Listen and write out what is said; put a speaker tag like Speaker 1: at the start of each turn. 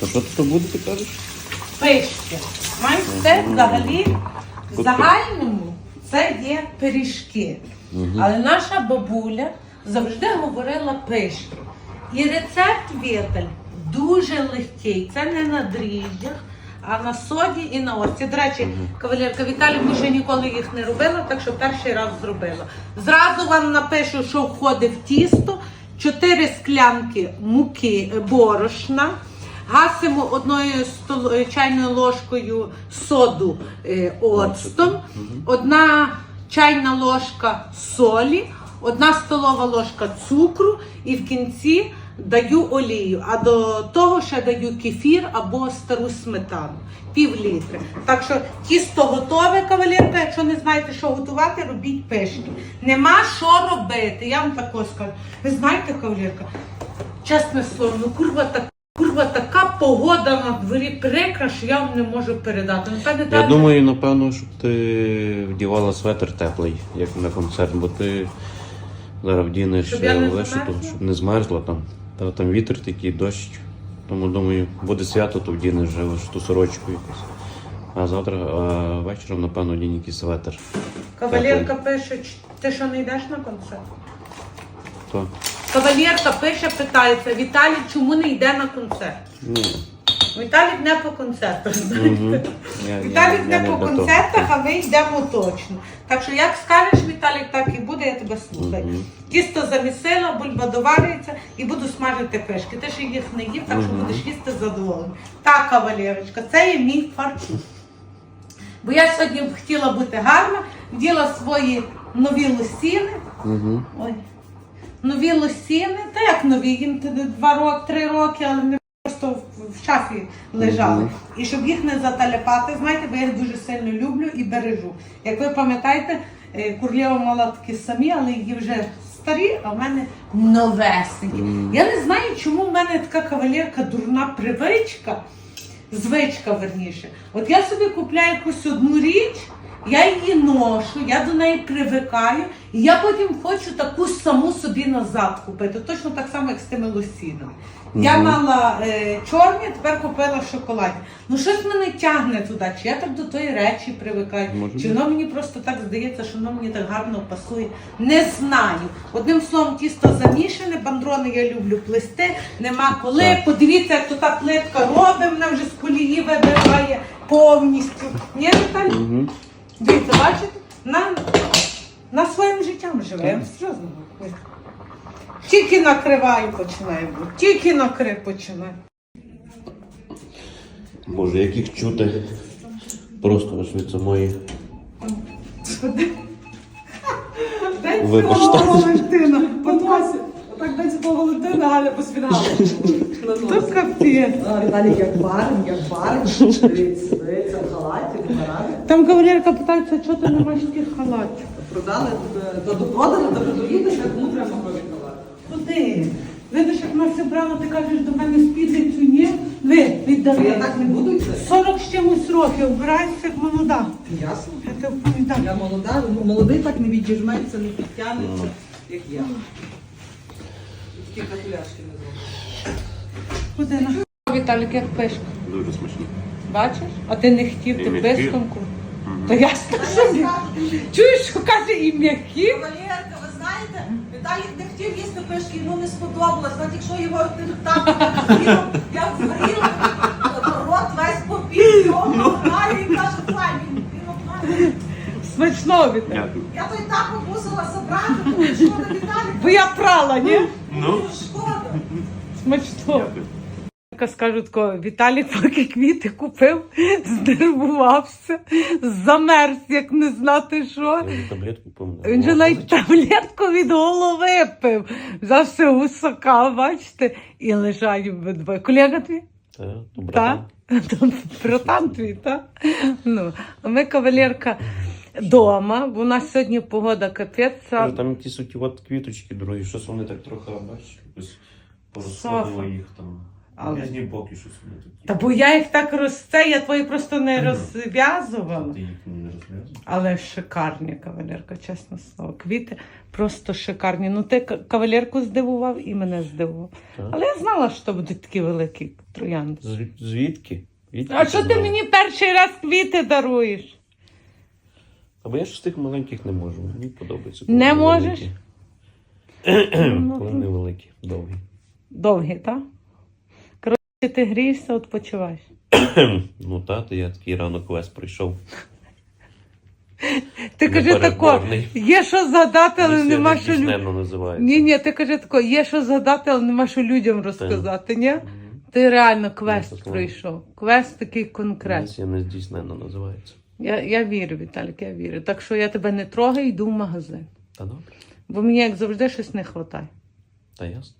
Speaker 1: То що то буде, ти кажеш?
Speaker 2: Пишки. Маєш взагалі в загальному це є пиріжки. Але наша бабуля завжди говорила пишки. І рецепт Віталь дуже легкий. Це не на дріжджах, а на соді і на оці. До речі, кавалерка Віталій ми ще ніколи їх не робила, так що перший раз зробила. Зразу вам напишу, що входить в тісто, 4 склянки муки е, борошна. Гасимо одною стол- е, чайною ложкою соду е, оцтом, одна чайна ложка солі, одна столова ложка цукру і в кінці даю олію. А до того ще даю кефір або стару сметану. Пів літри. Так що тісто готове, кавалерка. Якщо не знаєте, що готувати, робіть пишки. Нема що робити. Я вам тако скажу. Ви знаєте, кавалерка, чесне слово, ну курва так. Курва, така погода на дворі прикра, що я вам не можу передати. Напевне,
Speaker 1: Я
Speaker 2: так-
Speaker 1: думаю, напевно, щоб ти вдівала светр теплий, як на концерт, бо ти зараз вдінеш
Speaker 2: Щоб я не
Speaker 1: вишиту,
Speaker 2: замерзла?
Speaker 1: щоб не змерзла там. Та там вітер такий, дощ. Тому думаю, буде свято, то вдінеш вже вишиту сорочку якусь. А завтра а вечором, напевно, вдінь якийсь светр.
Speaker 2: Кавалерка пише, «Ч- ти що не йдеш на концерт?
Speaker 1: То?
Speaker 2: Кавалерка пише, питається, Віталій, чому не йде на концерт?
Speaker 1: Ні.
Speaker 2: Віталік не по концертах, знаєте.
Speaker 1: Мгм. Я-
Speaker 2: Віталік
Speaker 1: я- я
Speaker 2: не по
Speaker 1: до
Speaker 2: концертах, а ми йдемо точно. Так що як скажеш, Віталік, так і буде, я тебе слухаю.
Speaker 1: Мгм.
Speaker 2: Тісто замісила, бульба доварюється і буду смажити пишки. Ти ще їх не їв, так що
Speaker 1: Мгм.
Speaker 2: будеш їсти задоволений. Так, кавалерочка, це є мій фартух. Бо я сьогодні хотіла бути гарна, вділа свої нові лосіни.
Speaker 1: Мгм.
Speaker 2: Ой. Нові лосіни, та як нові, їм два роки, три роки, але вони просто в, шафі лежали.
Speaker 1: Мгм.
Speaker 2: І щоб їх не заталяпати, знаєте, бо я їх дуже сильно люблю і бережу. Як ви пам'ятаєте, е, Курлєва мала такі самі, але її вже старі, а в мене новесенькі. Я не знаю, чому в мене така кавалерка дурна привичка, звичка верніше. От я собі купляю якусь одну річ, я її ношу, я до неї привикаю, і я потім хочу таку саму собі назад купити. Точно так само, як з тими лосінами. Я мала е, чорні, тепер купила шоколадні. Ну щось мене тягне туди, чи я так до тої речі привикаю,
Speaker 1: Може
Speaker 2: чи воно мені просто так здається, що воно мені так гарно пасує. Не знаю. Одним словом, тісто замішане, бандрони я люблю плести, нема коли.
Speaker 1: Так.
Speaker 2: Подивіться, як то та плитка робить, мене вже з колії вибиває повністю. Ні, Наталі?
Speaker 1: Мгм.
Speaker 2: Дивіться, бачите? На, на своїм життям живемо. Серйозно. Тільки накриваю починає бути. Тільки накрив починає.
Speaker 1: Боже, яких чути. Просто аж від самої. Вибачте.
Speaker 3: Отак день Галя посвідала.
Speaker 2: То капець.
Speaker 3: Віталік як барин, як барин. Дивіться, в халаті, не барани.
Speaker 2: Там кавалерка питається, чого ти не маєш таких халатів?
Speaker 3: Продали, е, то допродали, то доїдеш, а кому треба гроші халати.
Speaker 2: Куди? Видиш, як нас зібрала, ти кажеш до мене спідницю, ні? Ви,
Speaker 3: Я так не буду йти.
Speaker 2: 40 з чимось років, обирайся як молода.
Speaker 3: Ясно.
Speaker 2: Я тебе.
Speaker 3: Я молода, ну, молодий так не відіжметься, не підтягнеться, як я. Такі катуляшки не
Speaker 2: на Віталік, як пишеш?
Speaker 1: Дуже смачно.
Speaker 2: Бачиш? А ти не хотів, ти пискомку. Та ясно, що ні. Чуєш, що каже і м'які?
Speaker 3: Валерка, ви знаєте, Віталік не хотів їсти пишки, йому не сподобалось. Навіть якщо його так як згоріло, рот весь попів, його грає і каже, файні, він файний.
Speaker 2: Смачно Віталік.
Speaker 3: Я то і так мусила забрати, тому що на Віталік.
Speaker 2: Бо я прала, ні?
Speaker 1: Ну,
Speaker 3: Шкода.
Speaker 2: Смачно. Я скажу тако, Віталій поки квіти купив, здивувався, замерз, як не знати що.
Speaker 1: Вже таблетку помню.
Speaker 2: Він же навіть таблетку від голови пив. Взявся гусака, бачите, і лежать обидва. Колега твій? Так?
Speaker 1: братан.
Speaker 2: Братан твій, так? Ну, а ми кавалерка вдома, бо у нас сьогодні погода капець.
Speaker 1: Каже, Там якісь оті от квіточки дорогі, щось вони так трохи, бачиш, якось порозходило їх там.
Speaker 2: Але-
Speaker 1: Різні боки щось вони такі.
Speaker 2: Та бо я їх так розце, я твої просто не розв'язувала.
Speaker 1: Ти їх не розв'язував?
Speaker 2: Але шикарні кавалерка, чесне слово. Квіти просто шикарні. Ну, ти к- кавалерку здивував і мене здивував.
Speaker 1: Так.
Speaker 2: Але я знала, що будуть такі великі троянди.
Speaker 1: З- Звідки? Звідки
Speaker 2: А що ти
Speaker 1: знала?
Speaker 2: мені перший раз квіти даруєш?
Speaker 1: Або я ж з тих маленьких не можу. Мені подобається.
Speaker 2: Не можеш?
Speaker 1: Коли вони великі, довгі.
Speaker 2: Довгі, так? Коротше, ти грієшся, відпочиваєш.
Speaker 1: Ну тато, я такий ранок весь прийшов.
Speaker 2: Ти кажи тако, є що згадати, але
Speaker 1: Місія
Speaker 2: нема що лю...
Speaker 1: нездійсненно називається.
Speaker 2: Ні, ні, ти кажи тако, є що згадати, але нема що людям розказати, ні? Ти реально квест пройшов. Квест такий конкретний.
Speaker 1: Місія нездійсненно називається.
Speaker 2: Я, я вірю, Віталік, я вірю. Так що я тебе не трогаю, йду в магазин.
Speaker 1: Та добре.
Speaker 2: Бо мені, як завжди, щось не вистачає.
Speaker 1: Та ясно.